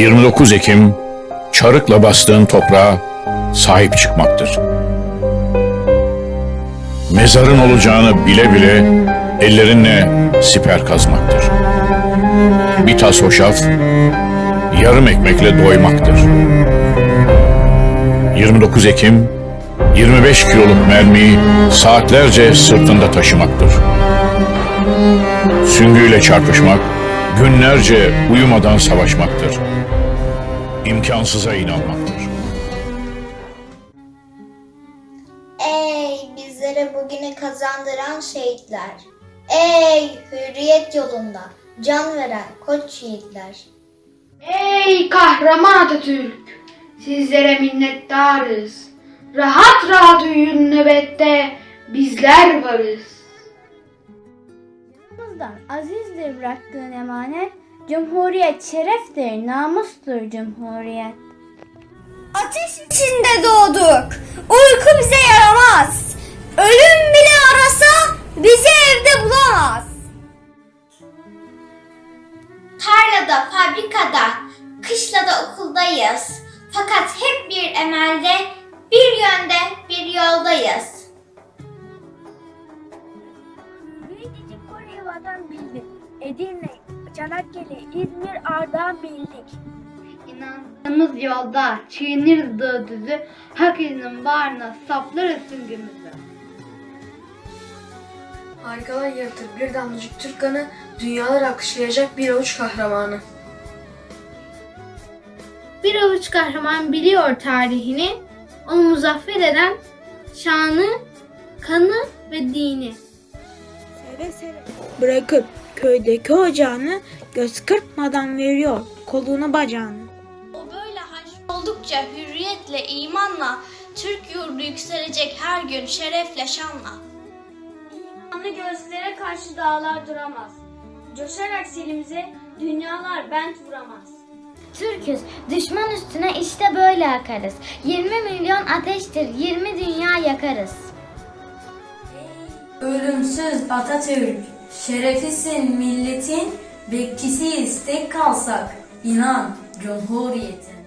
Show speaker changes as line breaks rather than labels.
29 Ekim çarıkla bastığın toprağa sahip çıkmaktır. Mezarın olacağını bile bile ellerinle siper kazmaktır. Bir tas hoşaf, yarım ekmekle doymaktır. 29 Ekim, 25 kiloluk mermiyi saatlerce sırtında taşımaktır. Süngüyle çarpışmak, günlerce uyumadan savaşmaktır. İmkansıza inanmaktır.
Ey bizlere bugünü kazandıran şehitler. Ey hürriyet yolunda can veren koç yiğitler.
Ey kahraman Atatürk! Sizlere minnettarız. Rahat rahat uyuyun nöbette, bizler varız.
Yanımızdan azizdir bıraktığın emanet, Cumhuriyet şereftir, namustur Cumhuriyet.
Ateş içinde doğduk. Uyku bize yaramaz. Ölüm bile arasa bizi evde bulamaz.
Tarlada, fabrikada, kışlada okuldayız. Fakat hep bir emelde,
Kore'yi vatan bildik. Edirne, Çanakkale, İzmir, Ardahan bildik.
İnandığımız yolda çiğnir düzü, hak izinin bağrına saplarız süngümüzü.
Harikalar yaratır bir damlacık Türk kanı, dünyalar alkışlayacak bir avuç kahramanı.
Bir avuç kahraman biliyor tarihini, onu muzaffer eden şanı, kanı ve dini.
Seve seve bırakıp köydeki ocağını göz kırpmadan veriyor kolunu bacağını.
O böyle haş oldukça hürriyetle, imanla, Türk yurdu yükselecek her gün şerefle, şanla.
İmanlı gözlere karşı dağlar duramaz. Coşarak silimize dünyalar bent vuramaz.
Türküz, düşman üstüne işte böyle akarız. 20 milyon ateştir, 20 dünya yakarız.
Ölümsüz Atatürk, şerefisin milletin, bekçisiyiz tek kalsak, inan Cumhuriyet'in.